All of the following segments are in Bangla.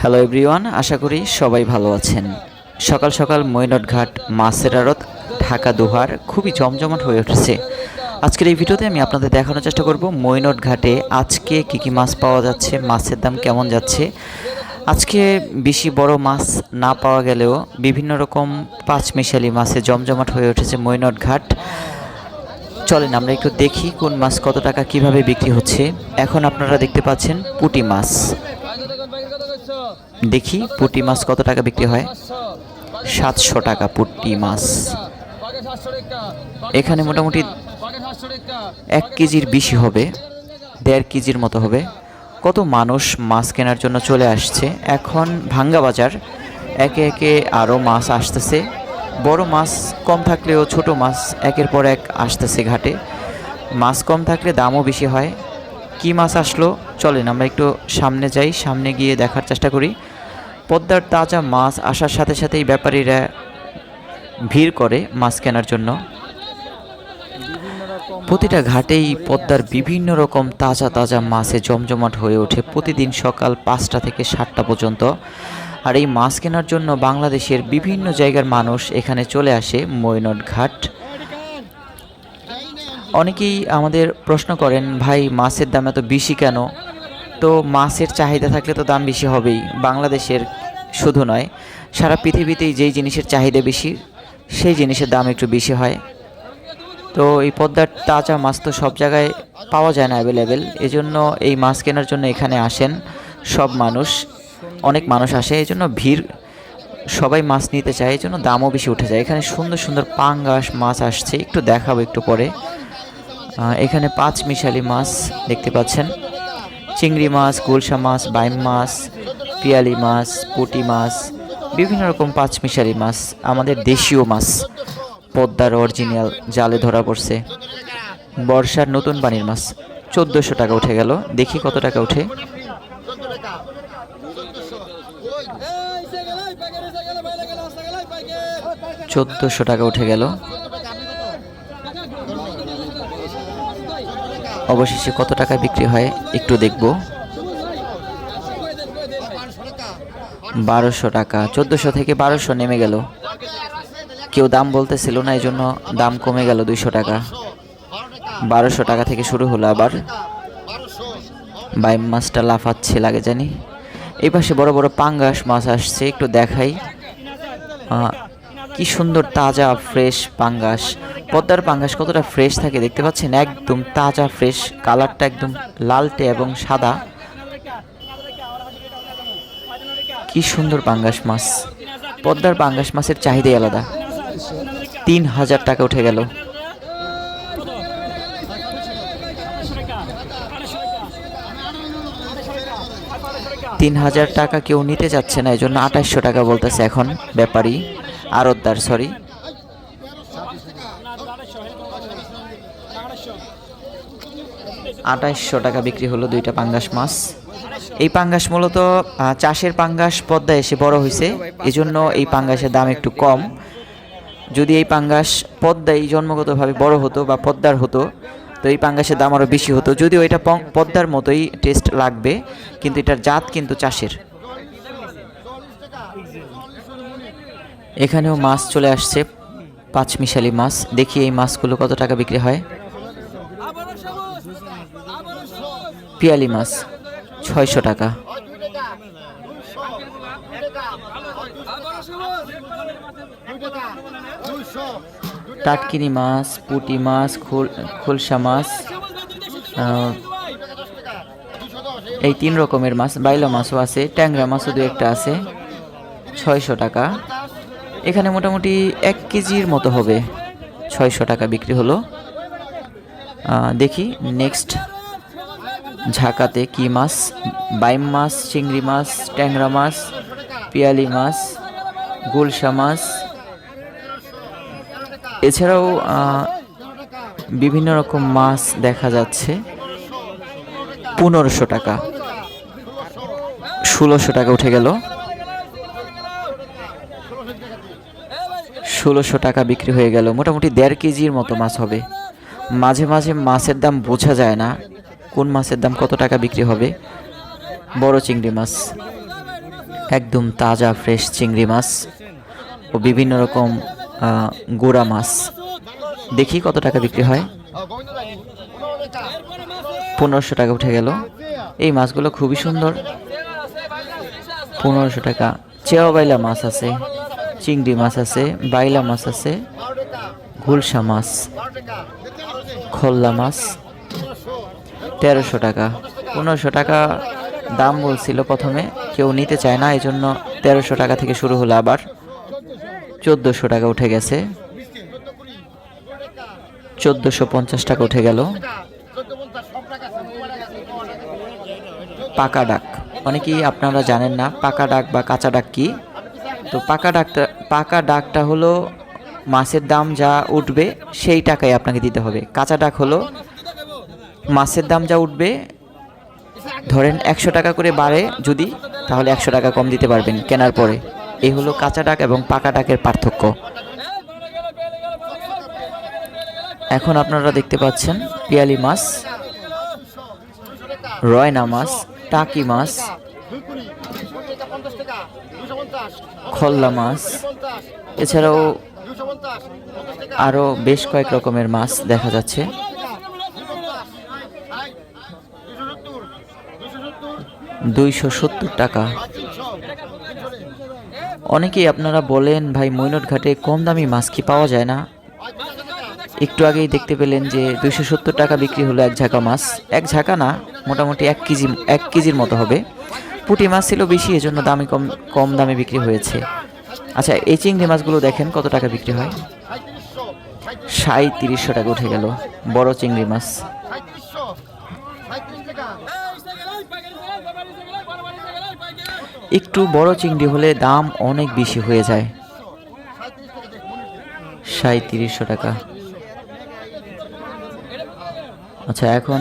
হ্যালো এভরিওয়ান আশা করি সবাই ভালো আছেন। সকাল সকাল মৈনট ঘাট মাছের আড়ত ঢাকা দুহার খুবই জমজমাট হয়ে উঠেছে। আজকের এই ভিডিওতে আমি আপনাদের দেখানোর চেষ্টা করব মৈনট ঘাটে আজকে কী কী মাছ পাওয়া যাচ্ছে, মাছের দাম কেমন যাচ্ছে। আজকে বেশি বড় মাছ না পাওয়া গেলেও বিভিন্ন রকম পাঁচমিশালি মাছে জমজমাট হয়ে উঠেছে মৈনট ঘাট চলেন, আমরা একটু দেখি কোন মাছ কত টাকা, কীভাবে বিক্রি হচ্ছে। এখন আপনারা দেখতে পাচ্ছেন পুঁটি মাছ। দেখি পুঁটি মাছ কত টাকা বিক্রি হয়। সাতশো টাকা পুঁটি মাছ। এখানে মোটামুটি এক কেজির বেশি হবে, দেড় কেজির মতো হবে। কত মানুষ মাছ কেনার জন্য চলে আসছে। এখন ভাঙ্গা বাজার, একে একে আরও মাছ আসতেছে। বড় মাছ কম থাকলেও ছোট মাছ একের পর এক আসতেছে ঘাটে। মাছ কম থাকলে দামও বেশি হয়। কি মাছ আসলো? চলেন আমরা একটু সামনে যাই, সামনে গিয়ে দেখার চেষ্টা করি। পদ্মার তাজা মাছ আসার সাথে সাথেই ব্যাপারীরা ভিড় করে মাছ কেনার জন্য। প্রতিটা ঘাটেই পদ্মার বিভিন্ন রকম তাজা তাজা মাছে জমজমাট হয়ে ওঠে প্রতিদিন সকাল পাঁচটা থেকে সাতটা পর্যন্ত। আর এই মাছ কেনার জন্য বাংলাদেশের বিভিন্ন জায়গার মানুষ এখানে চলে আসে মৈনট ঘাট। অনেকেই আমাদের প্রশ্ন করেন, ভাই, মাছের দাম এত বেশি কেন? তো মাছের চাহিদা থাকলে তো দাম বেশি হবেই, বাংলাদেশের শুধু নয়, সারা পৃথিবীতেই যেই জিনিসের চাহিদা বেশি, সেই জিনিসের দাম একটু বেশি হয়। তো এই পদ্মার তাজা মাছ তো সব জায়গায় পাওয়া যায় না অ্যাভেলেবেল এজন্য এই মাছ কেনার জন্য এখানে আসেন সব মানুষ। অনেক মানুষ আসে, এই জন্য ভিড় সবাই মাছ নিতে চায়, এই জন্য দামও বেশি উঠে যায়। এখানে সুন্দর সুন্দর পাঙ্গাস মাছ আসছে, একটু দেখাবো একটু পরে। এখানে পাঁচ মিশালি মাছ দেখতে পাচ্ছেন। চিংড়ি মাছ, গুলশা মাছ, বাইম মাছ, পিয়ালি মাছ, পুঁটি মাছ, বিভিন্ন রকম পাঁচ মিশালি মাছ, আমাদের দেশীয় মাছ। পদ্মার অরিজিনাল জালে ধরা পড়ছে। বর্ষার নতুন পানির মাছ, চোদ্দোশো টাকা উঠে গেল। দেখি কত টাকা উঠে। চোদ্দোশো টাকা উঠে গেল। অবশেষে কত টাকা বিক্রি হয় একটু দেখব। বারোশো টাকা, চোদ্দোশো থেকে বারোশো নেমে গেল। কেউ দাম বলতেছিল না এই জন্য দাম কমে গেল দুইশো টাকা। বারোশো টাকা থেকে শুরু হলো আবার। বাইম মাছটা লাফাচ্ছে লাগে জানি। এই পাশে বড় বড় পাঙ্গাস মাছ আসছে, একটু দেখাই। কি সুন্দর তাজা ফ্রেশ পাঙ্গাস। পদ্মার পাঙ্গাস কতটা ফ্রেশ থাকে দেখতে পাচ্ছেন? একদম তাজা ফ্রেশ কালারটা একদম লালটে এবং সাদা। কি সুন্দর পাঙ্গাস মাছ। পদ্মার পাঙ্গাস মাছের চাহিদাই আলাদা। তিন হাজার টাকা উঠে গেল। তিন হাজার টাকা কেউ নিতে চাচ্ছে না এই জন্য আঠাশশো টাকা বলতেছে এখন ব্যাপারী। আরতদার সরি আঠাইশশো টাকা বিক্রি হলো দুইটা পাঙ্গাস মাছ। এই পাঙ্গাস মূলত চাষের পাঙ্গাস পদ্মায় এসে বড় হয়েছে এজন্য এই পাঙ্গাসের দাম একটু কম। যদি এই পাঙ্গাস পদ্মায় জন্মগতভাবে বড় হতো বা পদ্মার হতো, তো এই পাঙ্গাসের দাম আরও বেশি হতো। যদিও এটা পদ্মার মতোই টেস্ট লাগবে, কিন্তু এটার জাত কিন্তু চাষের। এখানেও মাছ চলে আসছে পাঁচমিশালি মাছ। দেখি এই মাছগুলো কত টাকা বিক্রি হয়। পিয়ালি মাছ, ছয়শো টাকা। টাটকিনি মাছ, পুঁটি মাছ, খুল, খুলসা মাছ এই তিন রকমের মাছ, বাইলা মাছও আছে, ট্যাংরা মাছও দু একটা আছে, ছয়শো টাকা। এখানে মোটামুটি এক কেজির মতো হবে। ছয়শো টাকা বিক্রি হলো। দেখি নেক্সট। ঝাঁকাতে কি মাছ? বাইম মাছ, চিংড়ি মাছ, ট্যাংরা মাছ, পিয়ালি মাছ গুলশা মাছ। এছাড়াও বিভিন্ন রকম মাছ দেখা যাচ্ছে। পনেরোশো টাকা। ষোলোশো টাকা উঠে গেল। ষোলোশো টাকা বিক্রি হয়ে গেল। মোটামুটি দেড় কেজির মতো মাছ হবে। মাঝে মাঝে মাছের দাম বোঝা যায় না কোন মাছের দাম কত টাকা বিক্রি হবে। বড় চিংড়ি মাছ। একদম তাজা, ফ্রেশ চিংড়ি মাছ ও বিভিন্ন রকম গুঁড়া মাছ। দেখি কত টাকা বিক্রি হয়। পনেরোশো টাকা উঠে গেল। এই মাছগুলো খুবই সুন্দর। পনেরোশো টাকা। চেওয়া বাইলা মাছ আছে। চিংড়ি মাছ আছে, বাইলা মাছ আছে, গুলশা মাছ, খোল্লা মাছ, তেরোশো টাকা। পনেরোশো টাকা দাম বলছিল প্রথমে, কেউ নিতে চায় না এই জন্য তেরোশো টাকা থেকে শুরু হলো আবার। চোদ্দোশো টাকা উঠে গেছে। চোদ্দোশো পঞ্চাশ টাকা উঠে গেল। পাকা ডাক। অনেকেই আপনারা জানেন না, পাকা ডাক বা কাঁচা ডাক কি? তো পাকা ডাকটা পাকা ডাকটা হলো মাছের দাম যা উঠবে সেই টাকাই আপনাকে দিতে হবে। কাঁচা ডাক হলো মাছের দাম যা উঠবে, ধরেন একশো টাকা করে বাড়ে যদি, তাহলে একশো টাকা কম দিতে পারবেন কেনার পরে। এই হলো কাঁচা ডাক এবং পাকা ডাকের পার্থক্য। এখন আপনারা দেখতে পাচ্ছেন পিয়ালি মাছ, রয়না মাছ, টাকি মাছ খল্লা মাছ। এছাড়াও আরও বেশ কয়েক রকমের মাছ দেখা যাচ্ছে। দুইশো সত্তর টাকা। অনেকেই আপনারা বলেন, ভাই মৈনট ঘাটে কম দামি মাছ কি পাওয়া যায় না? একটু আগেই দেখতে পেলেন যে দুইশো সত্তর টাকা বিক্রি হলো এক ঝাঁকা মাছ। এক ঝাঁকা না, মোটামুটি এক কেজি, এক কেজির মতো হবে। পুঁটি মাছ ছিল বেশি, এজন্য দামে কম কম দামে বিক্রি হয়েছে। আচ্ছা এই চিংড়ি মাছগুলো দেখেন, কত টাকা বিক্রি হয়? সাঁত্রিশশো টাকা উঠে গেল, বড় চিংড়ি মাছ। একটু বড় চিংড়ি হলে দাম অনেক বেশি হয়ে যায়। সাঁত্রিশশো টাকা। আচ্ছা এখন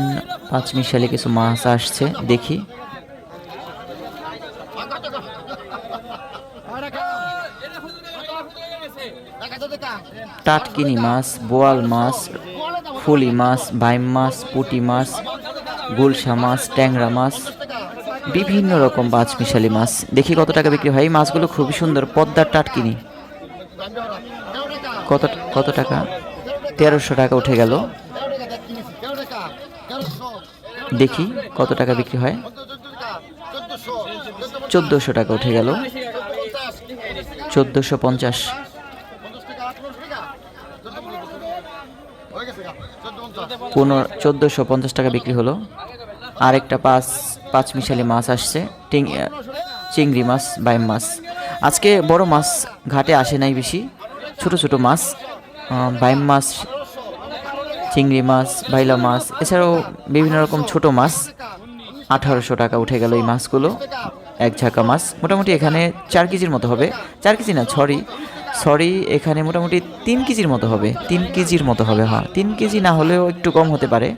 পাঁচ মিশালি কিছু মাছ আসছে, দেখি। টাটকিনি মাছ, বোয়াল মাছ, ফুলি মাছ, বাইম মাছ, পুঁটি মাছ, গুলশা মাছ, ট্যাংরা মাছ, বিভিন্ন রকম পাঁচ মিশালি মাছ। দেখি কত টাকা বিক্রি হয়। এই মাছগুলো খুবই সুন্দর, পদ্মার টাটকিনি। কত কত টাকা? তেরোশো টাকা উঠে গেল। দেখি কত টাকা বিক্রি হয়। চোদ্দোশো টাকা উঠে গেল। চোদ্দোশো পঞ্চাশ। পনেরো, চোদ্দোশো পঞ্চাশ টাকা বিক্রি হলো। আরেকটা পাঁচ পাঁচ মিশালি মাছ আসছে, টিং চিংড়ি মাছ, বাইম মাছ। আজকে বড় মাছ ঘাটে আসে নাই বেশি, ছোট ছোট মাছ বাইম মাছ, চিংড়ি মাছ, বাইলা মাছ, এছাড়াও বিভিন্ন রকম ছোট মাছ। আঠারোশো টাকা উঠে গেল এই মাছগুলো, এক ঝাঁকা মাছ। মোটামুটি এখানে চার কেজির মতো হবে। চার কেজি না সরি সরি এখানে মোটামুটি তিন কেজির মতো হবে। তিন কেজির মতো হবে হ্যাঁ। তিন কেজি না হলেও একটু কম হতে পারে।